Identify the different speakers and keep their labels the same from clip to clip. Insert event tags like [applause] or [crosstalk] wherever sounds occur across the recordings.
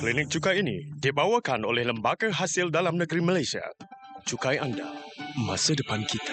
Speaker 1: Klinik cukai ini dibawakan oleh Lembaga Hasil Dalam Negeri Malaysia. Cukai anda, masa depan kita.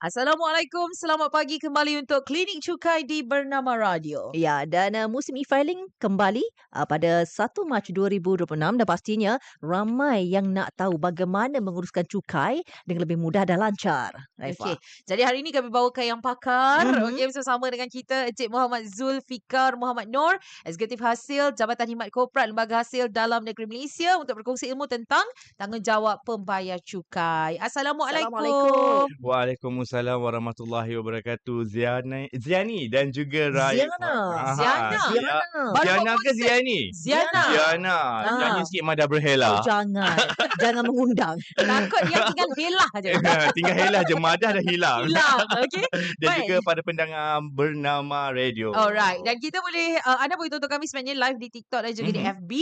Speaker 2: Assalamualaikum, selamat pagi kembali untuk Klinik Cukai di Bernama Radio.
Speaker 3: Ya, dan uh, musim e-filing kembali uh, pada 1 Mac 2026 dan pastinya ramai yang nak tahu bagaimana menguruskan cukai dengan lebih mudah dan lancar.
Speaker 2: Okey, jadi hari ini kami bawakan yang pakar.
Speaker 3: Mhm.
Speaker 2: Okey, bersama dengan kita Encik Muhammad Zulfikar Muhammad Nur, Eksekutif Hasil Jabatan Khidmat Korporat Lembaga Hasil Dalam Negeri Malaysia untuk berkongsi ilmu tentang tanggungjawab pembayar cukai. Assalamualaikum.
Speaker 3: Assalamualaikum.
Speaker 4: Waalaikumsalam warahmatullahi wabarakatuh. Ziani, Ziani dan juga Rai.
Speaker 3: Ziana.
Speaker 4: Aha,
Speaker 2: Ziana.
Speaker 4: Ziana.
Speaker 2: Baru
Speaker 4: Ziana ke. Ziani?
Speaker 2: Ziana.
Speaker 4: Ziana.
Speaker 3: Ah.
Speaker 4: Nyanyi sikit Mada Berhela.
Speaker 3: Oh, jangan. jangan mengundang. [laughs]
Speaker 2: Takut dia tinggal belah je.
Speaker 4: Tinggal helah je Madah dah hilang.
Speaker 2: Hilang, okey?
Speaker 4: Dan
Speaker 2: Baik.
Speaker 4: juga pada pendengar bernama radio.
Speaker 2: Alright. Dan kita boleh, uh, anda boleh tonton kami sebenarnya live di TikTok dan juga di
Speaker 4: Mhm.
Speaker 2: FB.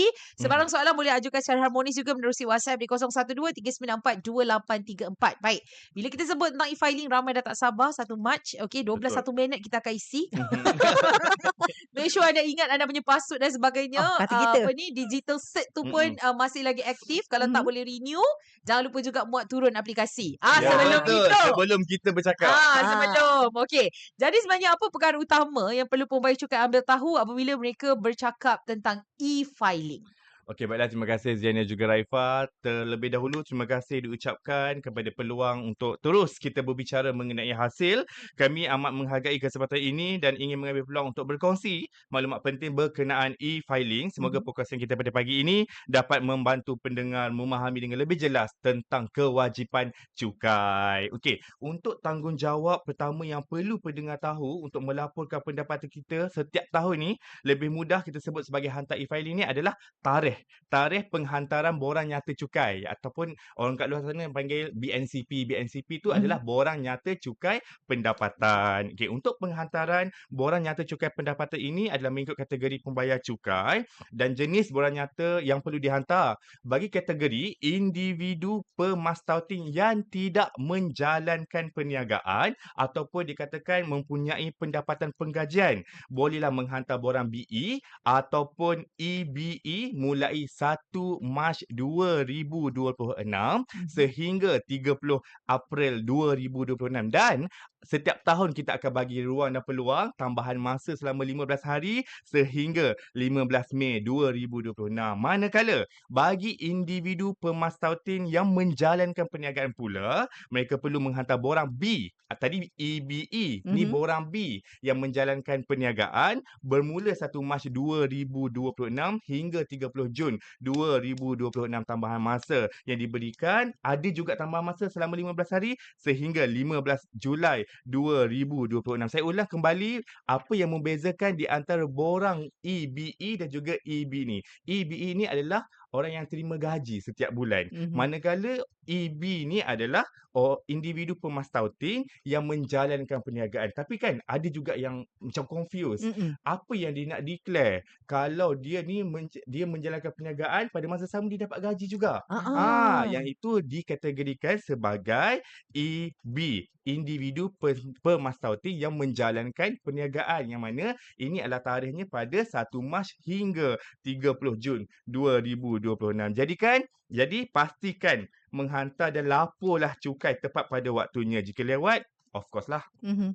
Speaker 2: Sebarang soalan boleh ajukan secara harmonis juga menerusi WhatsApp di 012-394-2834. Baik. Bila kita sebut tentang e-filing, ramai dah tak sabar. 1 Mac. Okey, 12
Speaker 4: Betul.
Speaker 2: satu minit kita akan isi.
Speaker 4: Mhm. [laughs]
Speaker 2: Make sure anda ingat anda punya password dan sebagainya.
Speaker 3: Ah, kita.
Speaker 2: apa ni, digital set tu pun uh, masih lagi aktif. Kalau tak
Speaker 3: Mhm.
Speaker 2: boleh renew, jangan lupa juga muat turun aplikasi. Ah,
Speaker 4: Ya,
Speaker 2: sebelum
Speaker 4: betul.
Speaker 2: itu.
Speaker 4: Sebelum kita bercakap.
Speaker 2: Ah,
Speaker 3: Ah.
Speaker 2: sebelum. Okey. Jadi sebenarnya apa perkara utama yang perlu pembayar cukai ambil tahu apabila mereka bercakap tentang e-filing?
Speaker 4: Okey, baiklah. Terima kasih Ziani dan juga Raifa. Terlebih dahulu, terima kasih diucapkan kepada peluang untuk terus kita berbicara mengenai hasil. Kami amat menghargai kesempatan ini dan ingin mengambil peluang untuk berkongsi maklumat penting berkenaan e-filing. Semoga
Speaker 3: Mhm.
Speaker 4: perkongsian kita pada pagi ini dapat membantu pendengar memahami dengan lebih jelas tentang kewajipan cukai. Okey, untuk tanggungjawab pertama yang perlu pendengar tahu untuk melaporkan pendapatan kita setiap tahun ni, lebih mudah kita sebut sebagai hantar e-filing ni adalah tarikh tarikh penghantaran borang nyata cukai ataupun orang kat luar sana panggil BNCP. BNCP tu
Speaker 3: Mhm.
Speaker 4: adalah borang nyata cukai pendapatan. Okey, untuk penghantaran borang nyata cukai pendapatan ini adalah mengikut kategori pembayar cukai dan jenis borang nyata yang perlu dihantar. Bagi kategori individu pemastautin yang tidak menjalankan perniagaan ataupun dikatakan mempunyai pendapatan penggajian, bolehlah menghantar borang BE ataupun EBE mulai 1 Mac 2026 sehingga 30 April 2026 dan setiap tahun kita akan bagi ruang dan peluang tambahan masa selama 15 hari sehingga 15 Mei 2026. Manakala bagi individu pemastautin yang menjalankan perniagaan pula, mereka perlu menghantar borang B. Ah, Tadi EBE, ni
Speaker 3: Mhm.
Speaker 4: borang B yang menjalankan perniagaan bermula 1 Mac 2026 hingga 30 Jun 2026 tambahan masa yang diberikan. Ada juga tambahan masa selama 15 hari sehingga 15 Julai 2026. Saya ulang kembali apa yang membezakan di antara borang EBE dan juga EB ni. EBE ni adalah orang yang terima gaji setiap bulan.
Speaker 3: Mhm.
Speaker 4: Manakala EB ni adalah oh, individu pemastautin yang menjalankan perniagaan. Tapi kan ada juga yang macam confused.
Speaker 3: Mm-mm.
Speaker 4: Apa yang dia nak declare kalau dia ni men- dia menjalankan perniagaan pada masa sama dia dapat gaji juga.
Speaker 3: Ah,
Speaker 4: Ah, yang itu dikategorikan sebagai EB, individu pe- pemastautin yang menjalankan perniagaan yang mana ini adalah tarikhnya pada 1 Mac hingga 30 Jun 2026. Jadi kan, jadi pastikan menghantar dan laporlah cukai tepat pada waktunya. Jika lewat, of course lah
Speaker 3: Mhm.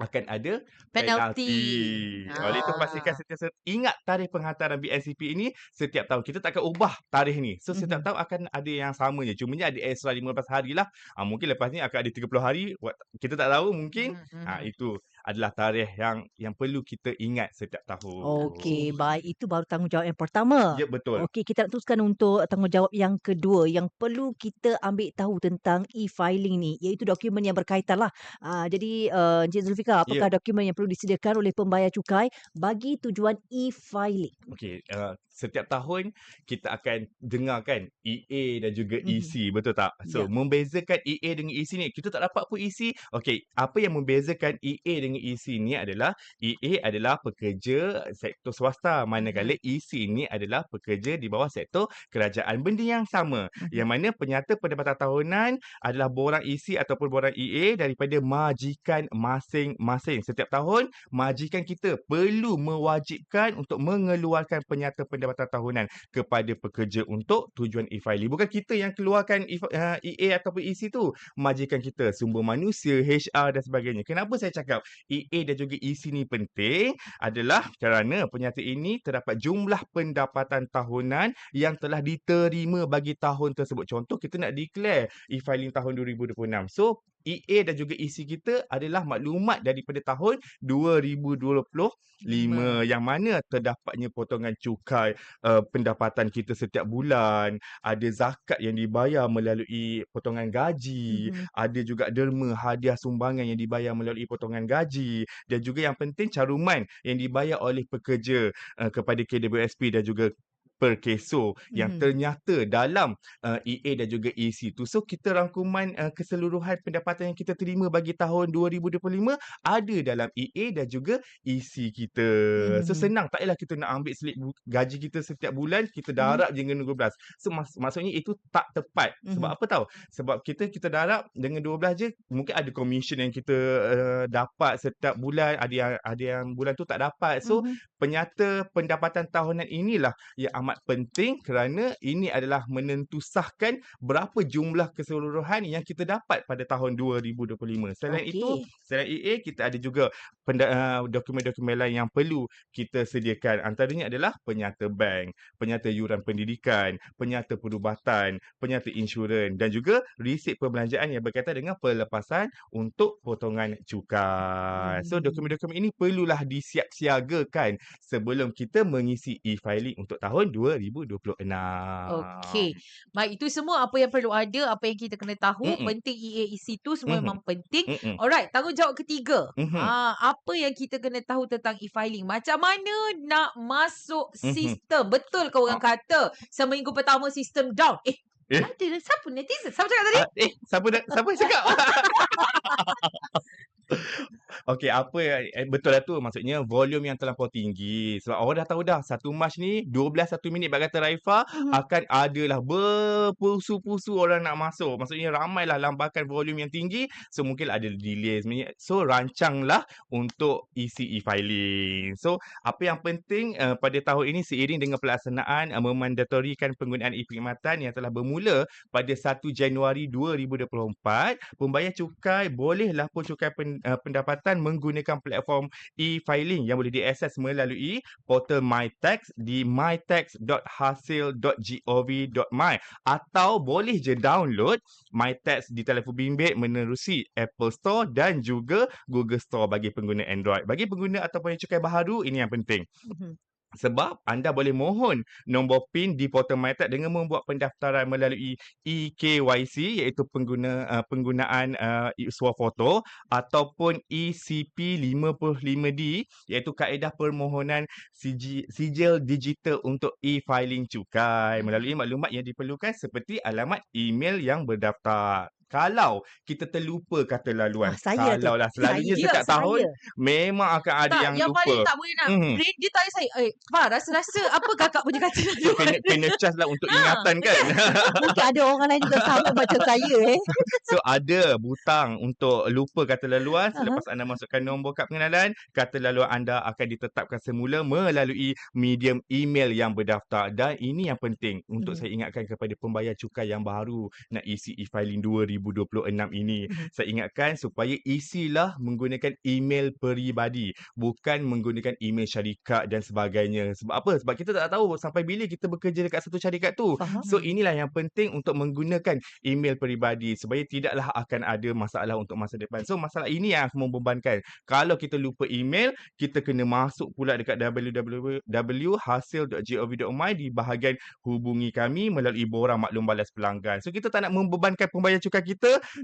Speaker 4: akan ada
Speaker 2: Penalti.
Speaker 4: penalti. Oleh itu pastikan
Speaker 2: Ah.
Speaker 4: setiap ingat tarikh penghantaran BNCP ini setiap tahun. Kita tak akan ubah tarikh ni. So setiap
Speaker 3: Mhm.
Speaker 4: tahun akan ada yang sama je. Cumanya ada extra 15 hari lah. Ah, mungkin lepas ni akan ada 30 hari. Kita tak tahu mungkin.
Speaker 2: Mhm,
Speaker 4: Ah,
Speaker 2: mhm.
Speaker 4: itu adalah tarikh yang yang perlu kita ingat setiap tahun.
Speaker 3: Okey, baik. Itu baru tanggungjawab yang pertama.
Speaker 4: Ya betul.
Speaker 3: Okey, kita nak teruskan untuk tanggungjawab yang kedua yang perlu kita ambil tahu tentang e-filing ni iaitu dokumen yang berkaitan lah. Uh, jadi uh, Encik Zulfikar, apakah dokumen yang perlu disediakan oleh pembayar cukai bagi tujuan e-filing?
Speaker 4: Okey, uh, setiap tahun kita akan dengar kan EA dan juga. EC betul tak? So
Speaker 3: Ya.
Speaker 4: membezakan EA dengan EC ni kita tak dapat pun EC. Okey, apa yang membezakan EA dengan EC ni adalah EA adalah pekerja sektor swasta manakala EC ni adalah pekerja di bawah sektor kerajaan. Benda yang sama yang mana penyata pendapatan tahunan adalah borang EC ataupun borang EA daripada majikan masing-masing. Setiap tahun majikan kita perlu mewajibkan untuk mengeluarkan penyata pendapatan tahunan kepada pekerja untuk tujuan e-filing. Bukan kita yang keluarkan E- uh, EA ataupun EC tu, majikan kita, sumber manusia, HR dan sebagainya. Kenapa saya cakap EA dan juga EC ni penting adalah kerana penyata ini terdapat jumlah pendapatan tahunan yang telah diterima bagi tahun tersebut. Contoh kita nak declare e-filing tahun 2026. So EA dan juga EC kita adalah maklumat daripada tahun 2025 yang mana terdapatnya potongan cukai uh, pendapatan kita setiap bulan, ada zakat yang dibayar melalui potongan gaji,
Speaker 3: Mhm.
Speaker 4: ada juga derma hadiah sumbangan yang dibayar melalui potongan gaji dan juga yang penting caruman yang dibayar oleh pekerja uh, kepada KWSP dan juga per keso yang
Speaker 3: Mhm.
Speaker 4: ternyata dalam uh, EA dan juga EC tu. So kita rangkuman uh, keseluruhan pendapatan yang kita terima bagi tahun 2025 ada dalam EA dan juga EC kita. So
Speaker 3: Mhm.
Speaker 4: senang tak payahlah kita nak ambil slip gaji kita setiap bulan kita
Speaker 3: Mhm.
Speaker 4: darab je dengan 12. So mak- maksudnya itu tak tepat. Sebab
Speaker 3: Mhm.
Speaker 4: apa tahu? Sebab kita kita darab dengan 12 je mungkin ada commission yang kita uh, dapat setiap bulan, ada yang ada yang bulan tu tak dapat. So
Speaker 3: Mhm.
Speaker 4: penyata pendapatan tahunan inilah yang amat penting kerana ini adalah menentusahkan berapa jumlah keseluruhan yang kita dapat pada tahun 2025. Selain itu,
Speaker 3: Okey.
Speaker 4: selain EA kita ada juga penda- uh, dokumen-dokumen lain yang perlu kita sediakan. Antaranya adalah penyata bank, penyata yuran pendidikan, penyata perubatan, penyata insurans dan juga resit perbelanjaan yang berkaitan dengan pelepasan untuk potongan cukai. So
Speaker 3: Hmm.
Speaker 4: dokumen-dokumen ini perlulah disiap-siagakan sebelum kita mengisi e-filing untuk tahun 2026.
Speaker 2: Okey. Baik, itu semua apa yang perlu ada, apa yang kita kena tahu.
Speaker 4: Mm-mm.
Speaker 2: Penting EAEC tu semua
Speaker 4: Mhm.
Speaker 2: memang penting.
Speaker 4: Mm-mm.
Speaker 2: Alright, tanggungjawab ketiga.
Speaker 4: Mhm.
Speaker 2: Ah, apa yang kita kena tahu tentang e-filing? Macam mana nak masuk
Speaker 4: Mhm.
Speaker 2: sistem? Betul ke orang kata seminggu pertama sistem down? Eh,
Speaker 4: Eh?
Speaker 2: ada. Siapa netizen? Siapa cakap tadi?
Speaker 4: Ah, eh, siapa dah, siapa yang cakap? [laughs] [laughs] Okey, apa eh, betul lah tu maksudnya volume yang terlampau tinggi. Sebab orang dah tahu dah satu Mac ni 12 satu minit bak kata Raifa
Speaker 3: Mhm.
Speaker 4: akan adalah berpusu-pusu orang nak masuk. Maksudnya ramailah lambakan volume yang tinggi. So mungkin ada delay sebenarnya. So rancanglah untuk isi e-filing. So apa yang penting uh, pada tahun ini seiring dengan pelaksanaan uh, memandatorikan penggunaan e-perkhidmatan yang telah bermula pada 1 Januari 2024, pembayar cukai boleh lapor cukai pen, uh, pendapatan menggunakan platform e-filing yang boleh diakses melalui portal MyTax di mytax.hasil.gov.my atau boleh je download MyTax di telefon bimbit menerusi Apple Store dan juga Google Store bagi pengguna Android. Bagi pengguna ataupun yang cukai baharu, ini yang penting.
Speaker 3: Mhm.
Speaker 4: Sebab anda boleh mohon nombor PIN di portal MyTax dengan membuat pendaftaran melalui eKYC iaitu pengguna uh, penggunaan uh, swafoto ataupun E ECP55D iaitu kaedah permohonan sijil, sijil digital untuk e-filing cukai melalui maklumat yang diperlukan seperti alamat email yang berdaftar. Kalau kita terlupa kata laluan,
Speaker 3: Ah, saya tu.
Speaker 4: kalau lah selalunya
Speaker 3: Saya.
Speaker 4: setiap
Speaker 3: Saya.
Speaker 4: tahun memang akan ada
Speaker 2: tak,
Speaker 4: yang,
Speaker 2: yang
Speaker 4: lupa.
Speaker 2: paling tak boleh nak
Speaker 4: Mhm.
Speaker 2: brain dia tanya saya, eh, Fah, rasa-rasa apa kakak punya kata [laughs]
Speaker 4: So kena kena charge lah untuk [laughs]
Speaker 2: Ha,
Speaker 4: ingatan kan. [laughs]
Speaker 3: Mungkin ada orang lain juga sama macam saya eh.
Speaker 4: so ada butang untuk lupa kata laluan selepas anda masukkan nombor kad pengenalan, kata laluan anda akan ditetapkan semula melalui medium email yang berdaftar dan ini yang penting untuk
Speaker 3: Mhm.
Speaker 4: saya ingatkan kepada pembayar cukai yang baru nak isi e-filing 2026 ini.
Speaker 3: Mhm.
Speaker 4: Saya ingatkan supaya isilah menggunakan email peribadi bukan menggunakan email syarikat dan sebagainya. Sebab apa? Sebab kita tak tahu sampai bila kita bekerja dekat satu syarikat tu.
Speaker 3: Faham?
Speaker 4: So inilah yang penting untuk menggunakan email peribadi supaya tidaklah akan ada masalah untuk masa depan. So masalah ini yang akan membebankan. Kalau kita lupa email, kita kena masuk pula dekat www.hasil.gov.my di bahagian hubungi kami melalui borang maklum balas pelanggan. So kita tak nak membebankan pembayar cukai kita.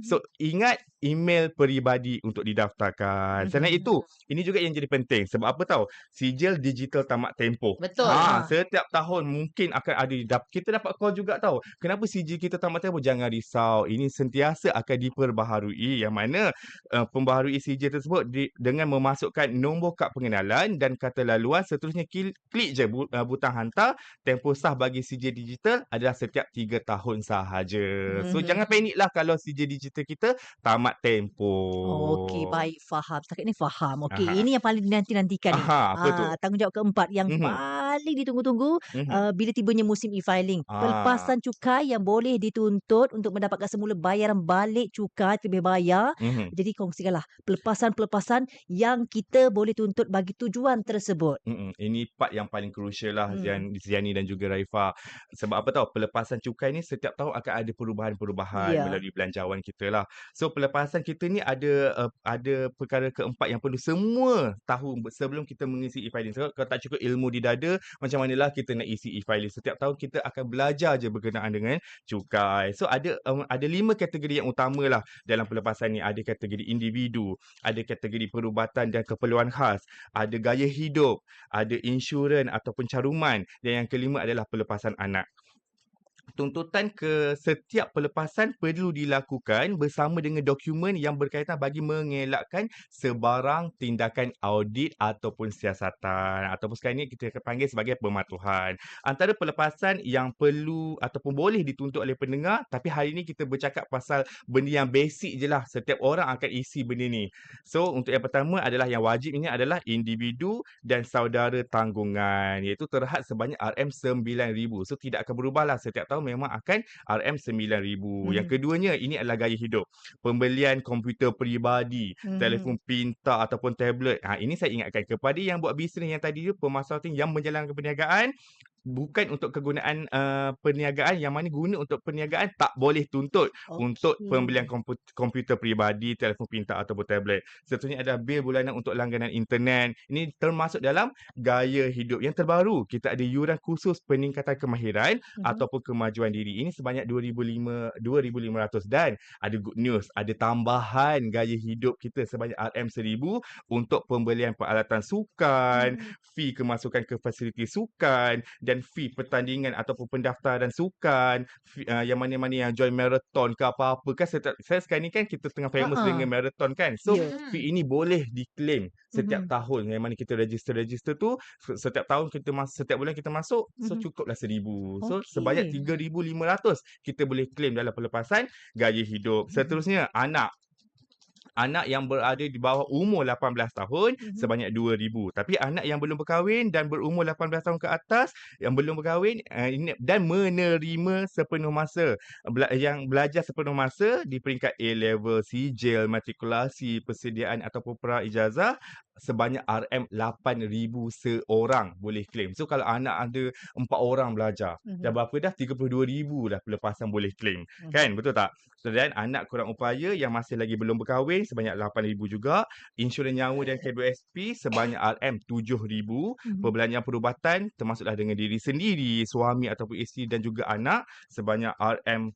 Speaker 4: So ingat email peribadi untuk didaftarkan. Selain itu, ini juga yang jadi penting. Sebab apa tahu? Sijil digital tamat tempoh.
Speaker 2: Betul.
Speaker 4: Ha,
Speaker 2: Ha.
Speaker 4: setiap tahun mungkin akan ada kita dapat call juga tahu. Kenapa sijil kita tamat tempoh? Jangan risau. Ini sentiasa akan diperbaharui yang mana uh, pembaharui sijil tersebut di, dengan memasukkan nombor kad pengenalan dan kata laluan seterusnya klik, klik je bu, uh, butang hantar tempoh sah bagi sijil digital adalah setiap 3 tahun sahaja. So
Speaker 3: Mhm.
Speaker 4: jangan paniklah kalau sijil digital kita tamat tempoh.
Speaker 3: Okey, baik faham. Setakat ni faham. Okey,
Speaker 4: Aha.
Speaker 3: ini yang paling dinanti-nantikan ni.
Speaker 4: Aha, apa tu?
Speaker 3: Ah, tanggungjawab keempat yang
Speaker 4: Mhm.
Speaker 3: Paling ditunggu-tunggu
Speaker 4: Mhm.
Speaker 3: uh, bila tibanya musim e-filing.
Speaker 4: Ah.
Speaker 3: Pelepasan cukai yang boleh dituntut untuk mendapatkan semula bayaran balik cukai terlebih bayar.
Speaker 4: Mhm.
Speaker 3: Jadi kongsikanlah pelepasan-pelepasan yang kita boleh tuntut bagi tujuan tersebut.
Speaker 4: Mm-mm. Ini part yang paling crucial lah. Zian, Ziani dan juga Raifah. Sebab apa tahu pelepasan cukai ni setiap tahun akan ada perubahan-perubahan
Speaker 3: Ya.
Speaker 4: melalui belanjawan kita lah. So pelepasan kita ni ada uh, ada perkara keempat yang perlu semua tahu sebelum kita mengisi e-filing. So, kalau tak cukup ilmu di dada, macam manalah kita nak isi e-filing. Setiap tahun kita akan belajar je berkenaan dengan cukai. So ada um, ada lima kategori yang utama lah dalam pelepasan ni. Ada kategori individu, ada kategori perubatan dan keperluan khas, ada gaya hidup, ada insurans ataupun caruman dan yang kelima adalah pelepasan anak. Tuntutan ke setiap pelepasan perlu dilakukan bersama dengan dokumen yang berkaitan bagi mengelakkan sebarang tindakan audit ataupun siasatan ataupun sekarang ni kita panggil sebagai pematuhan. Antara pelepasan yang perlu ataupun boleh dituntut oleh pendengar tapi hari ni kita bercakap pasal benda yang basic je lah. Setiap orang akan isi benda ni. So untuk yang pertama adalah yang wajib ini adalah individu dan saudara tanggungan iaitu terhad sebanyak RM9,000. So tidak akan berubah lah setiap tahun memang akan RM9,000. Yang
Speaker 3: Mhm.
Speaker 4: keduanya ini adalah gaya hidup. Pembelian komputer peribadi,
Speaker 3: Mhm.
Speaker 4: telefon pintar ataupun tablet. Ha ini saya ingatkan kepada yang buat bisnes yang tadi tu pemasaratan yang menjalankan perniagaan bukan untuk kegunaan uh, perniagaan yang mana guna untuk perniagaan tak boleh tuntut untuk
Speaker 3: Okey.
Speaker 4: pembelian kompu- komputer peribadi, telefon pintar ataupun tablet. Seterusnya ada bil bulanan untuk langganan internet. Ini termasuk dalam gaya hidup yang terbaru. Kita ada yuran khusus peningkatan kemahiran
Speaker 3: Mhm.
Speaker 4: ataupun kemajuan diri. Ini sebanyak 2005 2500 dan ada good news, ada tambahan gaya hidup kita sebanyak RM1000 untuk pembelian peralatan sukan,
Speaker 3: Hmm.
Speaker 4: fee kemasukan ke fasiliti sukan dan fee pertandingan ataupun pendaftaran sukan, fee, uh, yang mana-mana yang join marathon ke apa-apa kan saya, saya sekarang ni kan kita tengah famous
Speaker 3: Ha-ha.
Speaker 4: dengan marathon kan. So
Speaker 3: Ya.
Speaker 4: fee ini boleh diklaim setiap tahun yang mana kita register-register tu se- setiap tahun kita mas- setiap bulan kita masuk so
Speaker 3: Mhm.
Speaker 4: cukuplah seribu. So sebanyak
Speaker 3: Okey.
Speaker 4: 3500 kita boleh claim dalam pelepasan gaya hidup.
Speaker 3: Mhm.
Speaker 4: Seterusnya anak anak yang berada di bawah umur 18 tahun
Speaker 3: Mhm.
Speaker 4: sebanyak 2000 tapi anak yang belum berkahwin dan berumur 18 tahun ke atas yang belum berkahwin uh, dan menerima sepenuh masa bela- yang belajar sepenuh masa di peringkat A level sijil matrikulasi persediaan ataupun pra ijazah sebanyak RM8000 seorang boleh claim. So kalau anak ada 4 orang belajar
Speaker 3: Mhm.
Speaker 4: dah berapa dah 32000 dah pelepasan boleh claim.
Speaker 3: Mhm.
Speaker 4: Kan betul tak? So, dan anak kurang upaya yang masih lagi belum berkahwin sebanyak 8000 juga, insurans nyawa dan K2SP sebanyak RM7000,
Speaker 3: Mhm.
Speaker 4: perbelanjaan perubatan termasuklah dengan diri sendiri, suami ataupun isteri dan juga anak sebanyak RM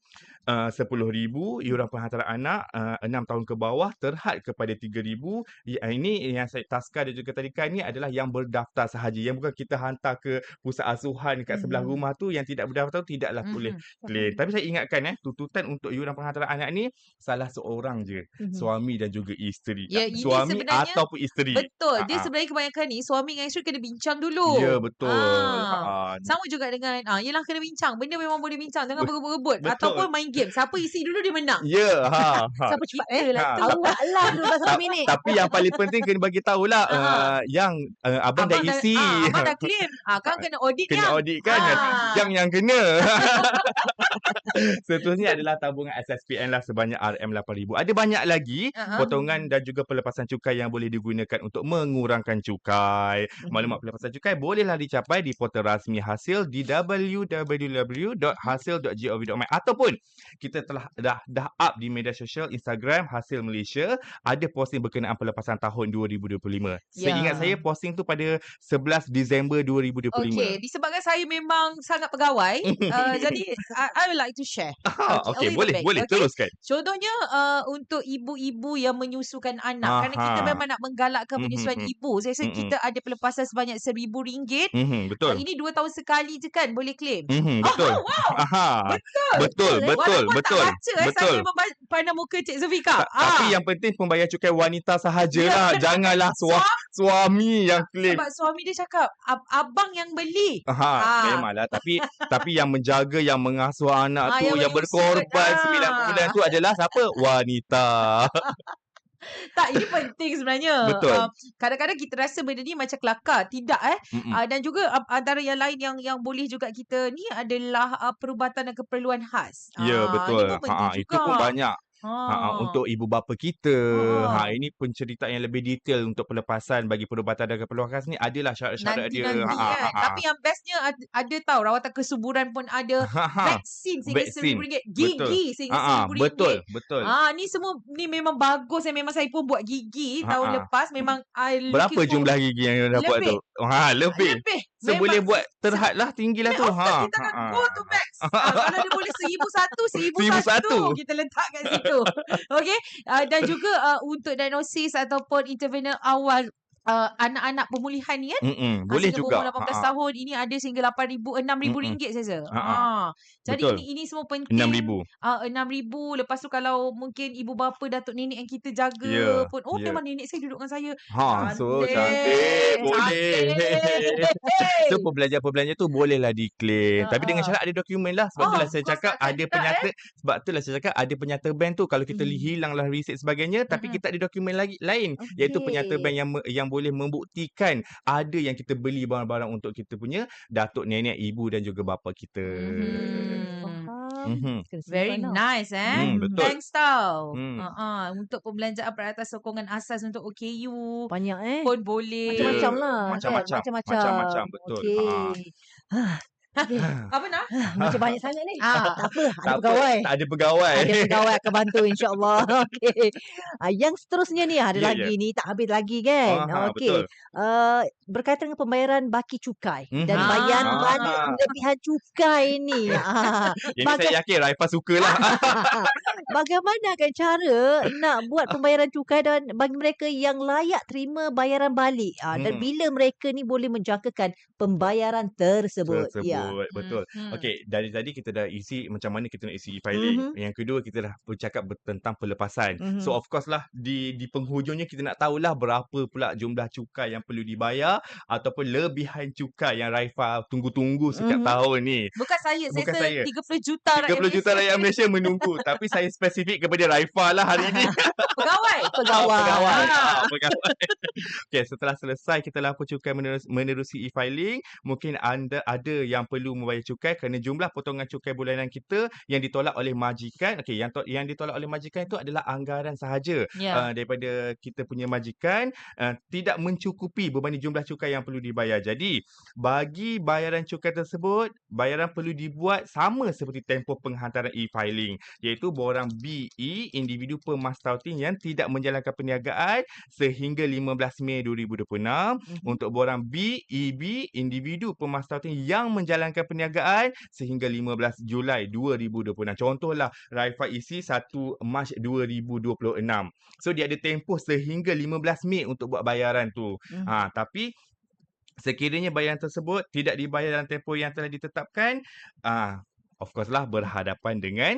Speaker 4: uh, 10,000, iuran penghantaran anak uh, 6 tahun ke bawah terhad kepada 3,000. Ya, ini yang saya taskar dan juga tadikan ni adalah yang berdaftar sahaja. Yang bukan kita hantar ke pusat asuhan kat sebelah
Speaker 3: Mhm.
Speaker 4: rumah tu yang tidak berdaftar tu tidaklah boleh
Speaker 2: Mhm.
Speaker 4: claim. Tapi saya ingatkan eh tuntutan untuk iuran penghantaran anak ni salah seorang je,
Speaker 3: Mhm.
Speaker 4: suami dan juga isteri.
Speaker 2: Ya, ini
Speaker 4: suami ataupun isteri.
Speaker 2: Betul. Dia
Speaker 4: Ha-ha.
Speaker 2: sebenarnya kebanyakan ni suami dengan isteri kena bincang dulu.
Speaker 4: Ya betul.
Speaker 2: Ah.
Speaker 4: Ha.
Speaker 2: Sama juga dengan ah yelah kena bincang. Benda memang boleh bincang. Jangan berebut-rebut ataupun main game. Siapa isi dulu dia menang.
Speaker 4: Ya, ha. ha.
Speaker 3: Siapa cepat eh?
Speaker 4: Ha.
Speaker 2: tu.
Speaker 3: Awaklah 12 minit.
Speaker 4: Tapi yang paling penting kena bagi tahulah
Speaker 2: Ha.
Speaker 4: uh, yang uh, abang, dah isi.
Speaker 2: ah, abang dah claim. Ah, kan kena audit
Speaker 4: kena
Speaker 2: yang.
Speaker 4: audit kan.
Speaker 2: Ah.
Speaker 4: Yang yang kena. [laughs] [laughs] [laughs] Seterusnya adalah tabungan SSPN lah sebanyak RM8,000. Ada banyak lagi
Speaker 2: ah.
Speaker 4: potongan dan juga pelepasan cukai yang boleh digunakan untuk mengurangkan cukai.
Speaker 3: Mhm.
Speaker 4: Maklumat pelepasan cukai bolehlah dicapai di portal rasmi hasil di www.hasil.gov.my ataupun kita telah dah dah up di media sosial Instagram Hasil Malaysia ada posting berkenaan pelepasan tahun 2025. Saya
Speaker 2: Ya.
Speaker 4: ingat saya posting tu pada 11 Disember 2025.
Speaker 2: Okey, disebabkan saya memang sangat pegawai, uh, [laughs] jadi I, I like to share.
Speaker 4: Ah,
Speaker 2: okey, oh,
Speaker 4: boleh,
Speaker 2: baik.
Speaker 4: boleh.
Speaker 2: Okey.
Speaker 4: Teruskan.
Speaker 2: Contohnya uh, untuk ibu-ibu yang menyusukan anak. Kerana kita
Speaker 4: Aha.
Speaker 2: memang nak menggalakkan
Speaker 4: Mhm,
Speaker 2: penyusuan
Speaker 4: mhm.
Speaker 2: ibu. Saya rasa
Speaker 4: Mhm.
Speaker 2: kita ada pelepasan sebanyak RM1,000.
Speaker 4: Mhm, betul.
Speaker 2: Uh, ini dua tahun sekali je kan boleh claim?
Speaker 4: Mhm, betul.
Speaker 2: Oh, wow.
Speaker 4: Aha.
Speaker 2: Betul.
Speaker 4: Betul, betul,
Speaker 2: Walaupun
Speaker 4: betul.
Speaker 2: tak baca eh,
Speaker 4: betul.
Speaker 2: saya memang pandang muka Cik Zulfika.
Speaker 4: Ta- Tapi yang penting pembayar cukai wanita sahajalah. [laughs] Janganlah sua- suami yang claim.
Speaker 2: Sebab suami dia cakap, "Ab- abang yang beli.
Speaker 4: Aha,
Speaker 2: Ah.
Speaker 4: memanglah. Tapi tapi yang menjaga, yang mengasuh anak
Speaker 2: Ah,
Speaker 4: tu,
Speaker 2: yang
Speaker 4: yang, berkorban
Speaker 2: Ah.
Speaker 4: 9 bulan tu adalah siapa? Wanita. [laughs]
Speaker 2: Tak, ini penting sebenarnya.
Speaker 4: Betul.
Speaker 2: Uh, kadang-kadang kita rasa benda ni macam kelakar. Tidak eh.
Speaker 4: Mm-mm.
Speaker 2: Uh, dan juga uh, antara yang lain yang yang boleh juga kita ni adalah uh, perubatan dan keperluan khas.
Speaker 4: Ya,
Speaker 2: Ah,
Speaker 4: betul.
Speaker 2: Ini pun
Speaker 4: Ha, itu pun banyak. Ha, ha,
Speaker 2: Ah.
Speaker 4: untuk ibu bapa kita.
Speaker 2: Ah.
Speaker 4: Ha, ini penceritaan yang lebih detail untuk pelepasan bagi perubatan dan keperluan khas ni adalah syarat-syarat dia.
Speaker 2: nanti-nanti
Speaker 4: Ha,
Speaker 2: kan.
Speaker 4: ha, ha.
Speaker 2: Tapi yang bestnya ada, ada tahu rawatan kesuburan pun ada. [laughs]
Speaker 4: Ha, ha.
Speaker 2: Vaksin sehingga
Speaker 4: Vaksin.
Speaker 2: RM1,000.
Speaker 4: Betul.
Speaker 2: Gigi sehingga
Speaker 4: Ha, ha,
Speaker 2: RM1,000.
Speaker 4: betul, betul.
Speaker 2: Ah ni semua ni memang bagus eh memang saya pun buat gigi
Speaker 4: Ha,
Speaker 2: tahun
Speaker 4: ha.
Speaker 2: lepas memang I
Speaker 4: Berapa
Speaker 2: looking for-
Speaker 4: jumlah gigi yang dapat
Speaker 2: Lebih.
Speaker 4: tu? Ha, lebih.
Speaker 2: Lebih.
Speaker 4: So boleh buat terhad lah, tinggilah tu.
Speaker 2: Of course,
Speaker 4: Ha.
Speaker 2: kita akan
Speaker 4: ha,
Speaker 2: go
Speaker 4: ha.
Speaker 2: to max. Ah, kalau dia boleh seribu satu, [laughs] seribu
Speaker 4: Seribu
Speaker 2: satu.
Speaker 4: satu.
Speaker 2: Kita letak kat situ. [laughs] Okey. Uh, dan juga uh, untuk diagnosis ataupun intervention awal uh, anak-anak pemulihan ni kan.
Speaker 4: Mm-mm,
Speaker 2: Ah,
Speaker 4: boleh
Speaker 2: sehingga
Speaker 4: juga.
Speaker 2: umur 18
Speaker 4: Ha, ha.
Speaker 2: tahun ini ada sehingga 8,000 6,000
Speaker 4: Mm-mm.
Speaker 2: ringgit saja.
Speaker 4: Ha.
Speaker 2: Jadi
Speaker 4: Betul.
Speaker 2: ini ini semua penting.
Speaker 4: 6,000.
Speaker 2: Ah, 6,000 lepas tu kalau mungkin ibu bapa datuk nenek yang kita jaga
Speaker 4: Ya,
Speaker 2: pun oh
Speaker 4: ya.
Speaker 2: memang nenek saya duduk dengan saya.
Speaker 4: Ha, so
Speaker 2: Cantik,
Speaker 4: cantik. Boleh.
Speaker 2: cantik.
Speaker 4: So pembelajar-pembelajar tu bolehlah diklaim. Tapi dengan
Speaker 2: Ha,
Speaker 4: syarat ada dokumen lah. Sebab
Speaker 2: Oh,
Speaker 4: itulah saya cakap
Speaker 2: akan
Speaker 4: ada penyata. Sebab itulah saya cakap ada penyata bank tu. Kalau kita
Speaker 2: Hmm.
Speaker 4: hilanglah resit sebagainya. Tapi
Speaker 2: Mm-mm.
Speaker 4: kita ada dokumen lagi lain. Iaitu penyata bank yang me- yang boleh membuktikan ada yang kita beli barang-barang untuk kita punya datuk nenek, ibu dan juga bapa kita.
Speaker 3: Faham.
Speaker 4: Mhm.
Speaker 3: Kena
Speaker 2: Very nice eh.
Speaker 4: Hmm, betul.
Speaker 2: Thanks tau.
Speaker 4: Hmm.
Speaker 2: Uh-uh. Untuk pembelanjaan peralatan sokongan asas untuk OKU
Speaker 3: Banyak eh.
Speaker 2: pun boleh.
Speaker 3: Macam-macam lah. kan?
Speaker 4: Macam-macam.
Speaker 3: Macam-macam.
Speaker 4: Macam-macam, betul.
Speaker 3: Okey. [laughs]
Speaker 2: Apa nak? [laughs]
Speaker 3: Macam banyak sangat ni.
Speaker 2: Ah.
Speaker 3: Tak apa. Ada
Speaker 4: Tak apa,
Speaker 3: pegawai.
Speaker 4: Tak ada pegawai.
Speaker 3: Ada pegawai akan bantu insyaAllah. [laughs] Okey. Uh, yang seterusnya ni ada
Speaker 4: Ya,
Speaker 3: lagi ni. Tak habis lagi kan.
Speaker 4: Aha,
Speaker 3: Okey.
Speaker 4: betul.
Speaker 3: Uh, berkaitan dengan pembayaran baki cukai. Dan
Speaker 4: Mhm.
Speaker 3: bayan
Speaker 2: Ah.
Speaker 3: mana kelebihan cukai ni. Ah. Baga-
Speaker 4: saya yakin Raifah sukalah.
Speaker 3: Bagaimana kan cara nak buat pembayaran cukai dan bagi mereka yang layak terima bayaran balik. Ah, dan
Speaker 4: Hmm.
Speaker 3: bila mereka ni boleh menjangkakan pembayaran tersebut.
Speaker 4: Tersebut.
Speaker 3: Ya.
Speaker 4: Betul.
Speaker 2: Hmm.
Speaker 4: Okey, dari tadi kita dah isi macam mana kita nak isi e-filing.
Speaker 3: Mhm.
Speaker 4: Yang kedua kita dah bercakap ber- tentang pelepasan.
Speaker 3: Mhm.
Speaker 4: So of course lah di di penghujungnya kita nak tahulah berapa pula jumlah cukai yang perlu dibayar ataupun lebihan cukai yang Raifa tunggu-tunggu setiap
Speaker 3: Mhm.
Speaker 4: tahun ni.
Speaker 2: Bukan saya, saya
Speaker 4: Bukan saya.
Speaker 2: 30 juta rakyat
Speaker 4: 30 juta rakyat Malaysia menunggu [laughs] tapi saya spesifik kepada Raifa lah hari ini. [laughs]
Speaker 2: Pegawai.
Speaker 3: Pegawai. [laughs]
Speaker 4: pegawai.
Speaker 2: Ah.
Speaker 4: Ah, pegawai. Okey, setelah selesai kita lapor cukai menerus, menerusi e-filing, mungkin anda ada yang perlu membayar cukai kerana jumlah potongan cukai bulanan kita yang ditolak oleh majikan. Okey, yang to, yang ditolak oleh majikan itu adalah anggaran sahaja
Speaker 2: Ya.
Speaker 4: uh, daripada kita punya majikan uh, tidak mencukupi berbanding jumlah cukai yang perlu dibayar. Jadi, bagi bayaran cukai tersebut, bayaran perlu dibuat sama seperti tempoh penghantaran e-filing iaitu borang BE individu pemashtautin yang tidak menjalankan perniagaan sehingga 15 Mei 2026
Speaker 3: Mhm.
Speaker 4: untuk borang BEB individu pemashtautin yang menjalankan perniagaan sehingga 15 Julai 2026. Contohlah Raifa isi 1 Mac 2026. So dia ada tempoh sehingga 15 Mei untuk buat bayaran tu.
Speaker 3: Mhm.
Speaker 4: Ha tapi sekiranya bayaran tersebut tidak dibayar dalam tempoh yang telah ditetapkan, ah of course lah berhadapan dengan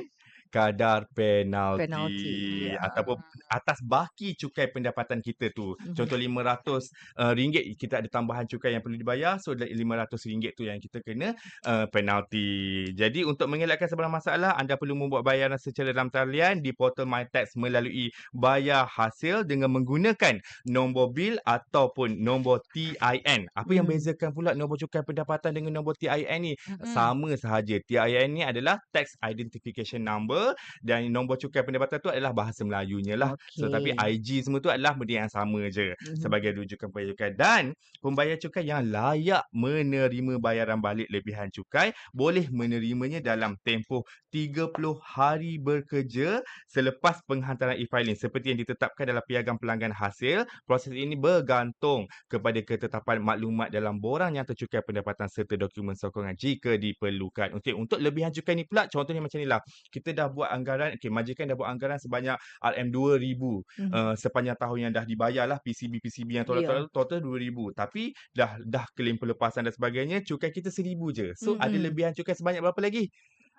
Speaker 4: kadar penalti,
Speaker 3: Penalti, ya.
Speaker 4: ataupun atas baki cukai pendapatan kita tu.
Speaker 3: Mhm.
Speaker 4: Contoh RM500 uh, ringgit kita ada tambahan cukai yang perlu dibayar. So RM500 ringgit tu yang kita kena uh, penalti. Jadi untuk mengelakkan sebarang masalah, anda perlu membuat bayaran secara dalam talian di portal MyTax melalui bayar hasil dengan menggunakan nombor bil ataupun nombor TIN. Apa yang
Speaker 3: Mhm.
Speaker 4: bezakan pula nombor cukai pendapatan dengan nombor TIN ni?
Speaker 2: Mm-mm.
Speaker 4: Sama sahaja. TIN ni adalah Tax Identification Number dan nombor cukai pendapatan tu adalah bahasa Melayunya lah. So tapi
Speaker 3: Okey.
Speaker 4: IG semua tu adalah benda yang sama je
Speaker 3: Mhm.
Speaker 4: sebagai rujukan pembayar cukai dan pembayar cukai yang layak menerima bayaran balik lebihan cukai boleh menerimanya dalam tempoh 30 hari bekerja selepas penghantaran e-filing seperti yang ditetapkan dalam piagam pelanggan hasil. Proses ini bergantung kepada ketetapan maklumat dalam borang nyata cukai pendapatan serta dokumen sokongan jika diperlukan. Untuk untuk lebihan cukai ni pula contohnya macam ni lah. Kita dah buat anggaran, okay, majikan dah buat anggaran sebanyak RM2,000
Speaker 3: Mhm.
Speaker 4: uh, sepanjang tahun yang dah dibayar lah PCB-PCB yang total
Speaker 3: Ya.
Speaker 4: total 2000 tapi dah dah claim pelepasan dan sebagainya cukai kita 1000 je. So ada
Speaker 3: Mhm.
Speaker 4: lebihan cukai sebanyak berapa lagi?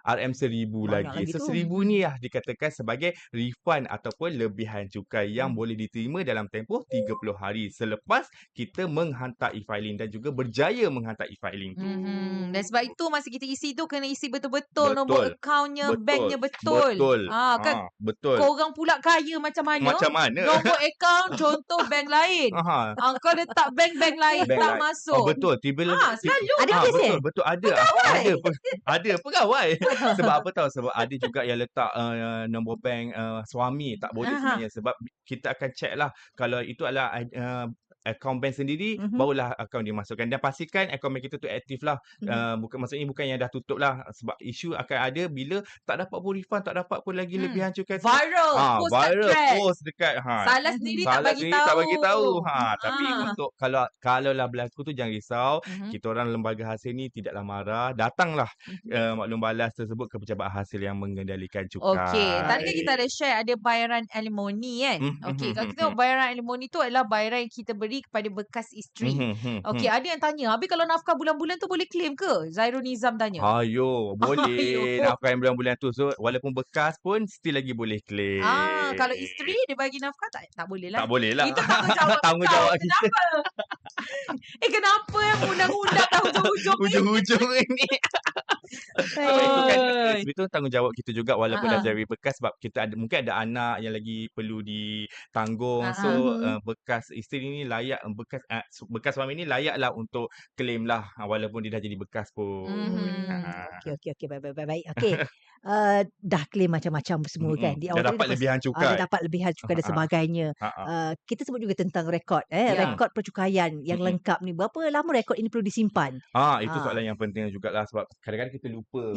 Speaker 4: RM1000
Speaker 3: Banyak
Speaker 4: lagi.
Speaker 3: lagi
Speaker 4: So
Speaker 3: tu.
Speaker 4: 1000 ni lah dikatakan sebagai refund ataupun lebihan cukai yang
Speaker 3: Hmm.
Speaker 4: boleh diterima dalam tempoh 30 hari selepas kita menghantar e-filing dan juga berjaya menghantar e-filing tu.
Speaker 2: Mhm. Dan sebab itu masa kita isi tu kena isi betul-betul nombor
Speaker 4: Betul.
Speaker 2: akaunnya,
Speaker 4: Betul.
Speaker 2: banknya betul.
Speaker 4: Betul.
Speaker 2: Ah kan
Speaker 4: Ha, betul.
Speaker 2: korang pula kaya macam mana?
Speaker 4: Macam mana?
Speaker 2: Nombor akaun [laughs] contoh bank lain.
Speaker 4: Ha.
Speaker 2: Ah, kau letak bank-bank lain
Speaker 4: Bank
Speaker 2: tak
Speaker 4: lain.
Speaker 2: masuk.
Speaker 4: Oh betul. Tiba
Speaker 2: Ah, selalu.
Speaker 3: Ada kes
Speaker 4: betul, betul ada. Ada pe- ada pegawai. [laughs] [laughs] Sebab apa tahu? Sebab ada juga yang letak uh, nombor bank uh, suami tak boleh
Speaker 2: Aha.
Speaker 4: sebenarnya sebab kita akan check lah kalau itu adalah uh, akaun bank sendiri
Speaker 3: Mhm.
Speaker 4: barulah akaun dimasukkan dan pastikan akaun bank kita tu aktif lah
Speaker 3: Mhm.
Speaker 4: uh, bukan maksudnya bukan yang dah tutup lah sebab isu akan ada bila tak dapat pun refund tak dapat pun lagi
Speaker 2: Hmm.
Speaker 4: lebihan cukai tu
Speaker 2: Viral.
Speaker 4: ah
Speaker 2: post
Speaker 4: viral
Speaker 2: thread.
Speaker 4: post dekat ha
Speaker 2: Salah
Speaker 3: Mhm.
Speaker 2: sendiri tak
Speaker 4: salah
Speaker 2: bagi
Speaker 4: sendiri
Speaker 2: tahu.
Speaker 4: tak bagi tahu ha tapi
Speaker 2: Ah.
Speaker 4: untuk kalau kalau lah berlaku tu jangan risau
Speaker 2: Mhm.
Speaker 4: kita orang lembaga hasil ni tidaklah marah datanglah
Speaker 2: Mhm.
Speaker 4: uh, maklum balas tersebut ke pejabat hasil yang mengendalikan cukai
Speaker 2: Okey, tadi kan kita ada share ada bayaran alimoni kan.
Speaker 4: Hmm,
Speaker 2: Okey,
Speaker 4: hmm,
Speaker 2: kalau
Speaker 4: hmm,
Speaker 2: kita tengok bayaran alimoni tu adalah bayaran yang kita beri kepada bekas isteri.
Speaker 4: Hmm, hmm,
Speaker 2: Okey, ada yang tanya, habis kalau nafkah bulan-bulan tu boleh claim ke? Zairul Nizam tanya.
Speaker 4: Hayo, boleh [laughs]
Speaker 2: Ayo.
Speaker 4: nafkah yang bulan-bulan tu. So, walaupun bekas pun still lagi boleh claim.
Speaker 2: Ah, kalau isteri dia bagi nafkah tak tak boleh lah.
Speaker 4: Tak boleh lah.
Speaker 2: Itu tanggungjawab [laughs]
Speaker 4: Tanggungjawab kita. [laughs]
Speaker 2: Kenapa? Eh kenapa yang undang-undang dah [laughs] hujung-hujung ni?
Speaker 4: Hujung-hujung ini. [laughs]
Speaker 3: Baik.
Speaker 4: itu kan itu tanggungjawab kita juga walaupun dah
Speaker 2: Ah.
Speaker 4: jadi bekas sebab kita ada mungkin ada anak yang lagi perlu ditanggung.
Speaker 2: Ah,
Speaker 4: So uh, bekas isteri ni layak bekas uh, bekas suami ni layaklah untuk claim lah uh, walaupun dia dah jadi bekas pun.
Speaker 2: Mhm.
Speaker 4: Ah.
Speaker 3: Okey, okey, okey. Baik, baik, baik. baik. Okey. [laughs] Uh, dah claim macam-macam semua kan.
Speaker 4: Mm-mm.
Speaker 3: Di
Speaker 4: Dah
Speaker 3: awal
Speaker 4: dapat lebihan
Speaker 3: Ah,
Speaker 4: cukai.
Speaker 3: dia dapat lebihan cukai dan sebagainya.
Speaker 4: Ha, ha.
Speaker 3: Uh, kita sebut juga tentang rekod eh
Speaker 2: Ya.
Speaker 3: rekod percukaian yang
Speaker 4: Mm-mm.
Speaker 3: lengkap ni berapa lama rekod ini perlu disimpan
Speaker 4: Ah, itu
Speaker 3: Ah.
Speaker 4: soalan yang penting jugalah sebab kadang-kadang kita lupa.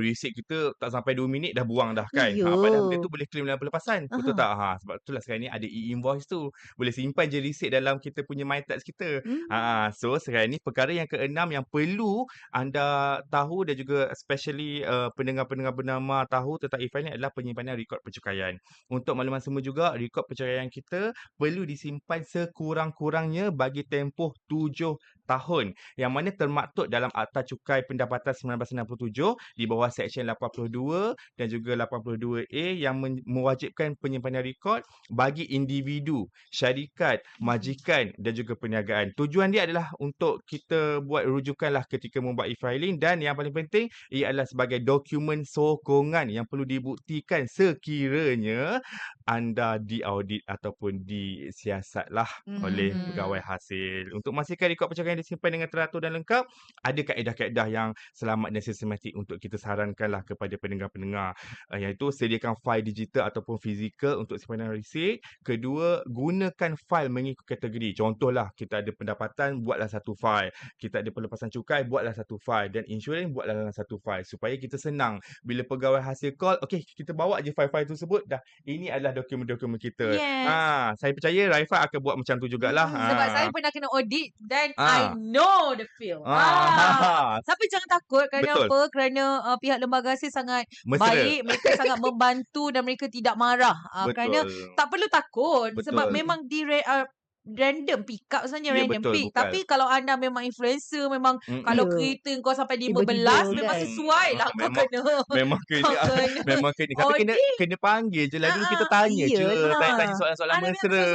Speaker 4: Receipt kita tak sampai 2 minit dah buang dah kan.
Speaker 3: Yo.
Speaker 4: Ha, padahal benda tu boleh claim dalam pelepasan. Betul
Speaker 3: Aha.
Speaker 4: tak? Ha, sebab itulah sekarang ni ada e-invoice tu. Boleh simpan je receipt dalam kita punya MyTax kita.
Speaker 3: Hmm.
Speaker 4: Ha, so sekarang ni perkara yang keenam yang perlu anda tahu dan juga especially uh, pendengar-pendengar bernama tahu tentang e-filing adalah penyimpanan rekod percukaian. Untuk makluman semua juga, rekod percukaian kita perlu disimpan sekurang-kurangnya bagi tempoh 7 tahun yang mana termaktub dalam Akta Cukai Pendapatan 1967 di bawah Seksyen 82 dan juga 82A yang mewajibkan penyimpanan rekod bagi individu, syarikat, majikan dan juga perniagaan. Tujuan dia adalah untuk kita buat rujukanlah ketika membuat e-filing dan yang paling penting ia adalah sebagai dokumen sokongan yang perlu dibuktikan sekiranya anda diaudit ataupun disiasatlah oleh
Speaker 2: Mhm.
Speaker 4: pegawai hasil. Untuk memastikan rekod percakapan disimpan dengan teratur dan lengkap, ada kaedah-kaedah yang selamat dan sistematik untuk kita sarankanlah kepada pendengar-pendengar. Uh, iaitu sediakan fail digital ataupun fizikal untuk simpanan resit. Kedua, gunakan fail mengikut kategori. Contohlah, kita ada pendapatan, buatlah satu fail. Kita ada pelepasan cukai, buatlah satu fail. Dan insurans, buatlah dalam satu fail. Supaya kita senang. Bila pegawai hasil call, okey, kita bawa je fail-fail tersebut. Dah, ini adalah dokumen-dokumen kita.
Speaker 2: Yes.
Speaker 4: Ah, saya percaya Raifah akan buat macam tu jugalah.
Speaker 2: Hmm, sebab
Speaker 4: Ah.
Speaker 2: saya pernah kena audit dan
Speaker 4: Ah.
Speaker 2: I know the feel. Ah.
Speaker 4: Ah,
Speaker 2: Tapi jangan takut kerana
Speaker 4: Betul.
Speaker 2: apa? Kerana uh, pihak lembaga hasil sangat
Speaker 4: mesra.
Speaker 2: baik, mereka [laughs] sangat membantu dan mereka tidak marah. Uh, kerana
Speaker 4: Betul.
Speaker 2: tak perlu takut sebab
Speaker 4: Betul.
Speaker 2: memang di uh, random pick up sebenarnya
Speaker 4: Ya,
Speaker 2: random
Speaker 4: betul,
Speaker 2: pick.
Speaker 4: bukan.
Speaker 2: Tapi kalau anda memang influencer, memang
Speaker 4: Mm-mm.
Speaker 2: kalau kereta kau sampai
Speaker 3: Tiba-tiba
Speaker 2: 15 memang
Speaker 3: kan.
Speaker 2: sesuai lah
Speaker 4: Ah,
Speaker 2: kau
Speaker 4: memang-
Speaker 2: kena.
Speaker 4: Memang [laughs] kena
Speaker 2: Kau kena.
Speaker 4: memang kena tapi kena kena panggil je lah dulu
Speaker 2: Ah,
Speaker 4: kita tanya je
Speaker 3: iyalah.
Speaker 4: tanya-tanya soalan-soalan mesra. [laughs]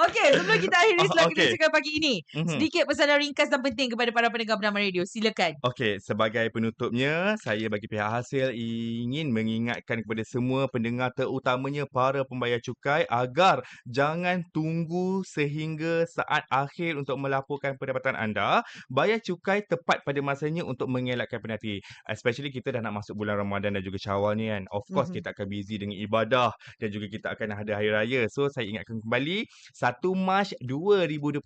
Speaker 2: Okey, sebelum kita akhiri
Speaker 4: Oh,
Speaker 2: selagi
Speaker 4: okey.
Speaker 2: kita cakap pagi ini,
Speaker 4: Mhm.
Speaker 2: sedikit pesanan ringkas dan penting kepada para pendengar bernama radio. Silakan.
Speaker 4: Okey, sebagai penutupnya, saya bagi pihak hasil ingin mengingatkan kepada semua pendengar terutamanya para pembayar cukai agar jangan tunggu sehingga saat akhir untuk melaporkan pendapatan anda. Bayar cukai tepat pada masanya untuk mengelakkan penalti. Especially kita dah nak masuk bulan Ramadan dan juga Syawal ni kan. Of course
Speaker 2: Mhm.
Speaker 4: kita akan busy dengan ibadah dan juga kita akan ada hari raya. So saya ingatkan kembali 1 Mac 2026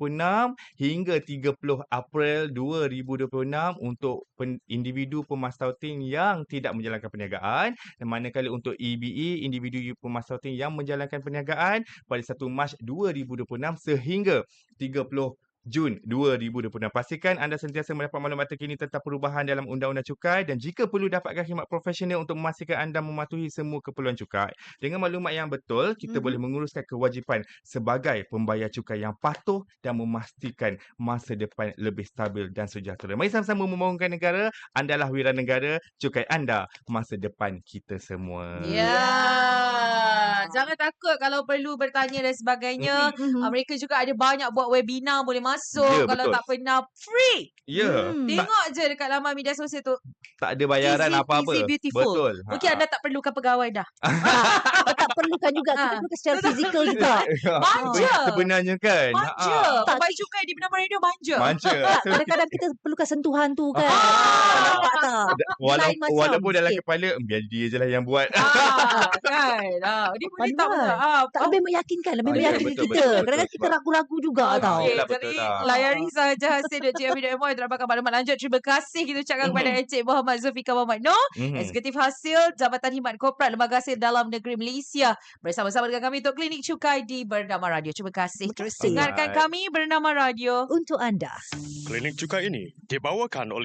Speaker 4: hingga 30 April 2026 untuk individu pemastautin yang tidak menjalankan perniagaan. Dan manakala untuk EBE individu pemastautin yang menjalankan perniagaan pada 1 Mac 2026 sehingga 30 Jun 2026. Pastikan anda sentiasa mendapat maklumat terkini tentang perubahan dalam Undang-Undang Cukai dan jika perlu dapatkan khidmat profesional untuk memastikan anda mematuhi semua keperluan cukai. Dengan maklumat yang betul, kita
Speaker 2: Mhm.
Speaker 4: boleh menguruskan kewajipan sebagai pembayar cukai yang patuh dan memastikan masa depan lebih stabil dan sejahtera. Mari sama-sama membangunkan negara. Andalah wira negara, cukai anda masa depan kita semua.
Speaker 2: Ya. Jangan takut kalau perlu bertanya dan sebagainya.
Speaker 3: Mhm.
Speaker 2: Uh, mereka juga ada banyak buat webinar boleh masuk.
Speaker 4: Ya,
Speaker 2: kalau
Speaker 4: betul.
Speaker 2: tak pernah free.
Speaker 4: Ya,
Speaker 3: Hmm.
Speaker 2: Tengok je dekat laman media sosial tu.
Speaker 4: tak ada bayaran
Speaker 2: Easy
Speaker 4: apa-apa.
Speaker 2: peasy beautiful.
Speaker 4: Betul.
Speaker 2: Mungkin anda tak perlukan pegawai dah. [laughs]
Speaker 3: tak perlukan juga. Kita
Speaker 2: Ah.
Speaker 3: perlukan secara fizikal [laughs] juga.
Speaker 2: Manja.
Speaker 4: Sebenarnya kan.
Speaker 2: Manja.
Speaker 4: Ha,
Speaker 3: Tak.
Speaker 2: Pembayar cukai di Bernama Radio manja.
Speaker 4: Manja. [laughs]
Speaker 3: Tak, kadang-kadang kita perlukan sentuhan tu kan.
Speaker 2: Ah.
Speaker 3: Tak? Macam
Speaker 4: walaupun dalam kepala, biar dia je lah yang buat.
Speaker 2: ah, kan. Ah, dia boleh tak
Speaker 3: Pandai.
Speaker 2: betul. Ah,
Speaker 3: Tak lebih meyakinkan, lebih
Speaker 4: Ah, ya,
Speaker 3: meyakinkan
Speaker 4: betul,
Speaker 3: kita.
Speaker 4: betul, betul.
Speaker 3: Kadang-kadang kita ragu-ragu juga
Speaker 2: Okey,
Speaker 3: tau.
Speaker 4: Yelah, betul
Speaker 2: jadi
Speaker 4: tak.
Speaker 2: layari sahaja hasil.gov.my untuk dapatkan maklumat lanjut. Terima kasih kita ucapkan kepada Encik Muhammad Zulfikar Muhammad Noor,
Speaker 4: Mhm.
Speaker 2: Eksekutif Hasil Jabatan Khidmat Korporat Lembaga Hasil Dalam Negeri Malaysia bersama-sama dengan kami untuk Klinik Cukai di Bernama Radio. Terima kasih.
Speaker 3: Terus
Speaker 2: Dengarkan kami Bernama Radio.
Speaker 3: Untuk anda.
Speaker 1: Klinik cukai ini dibawakan oleh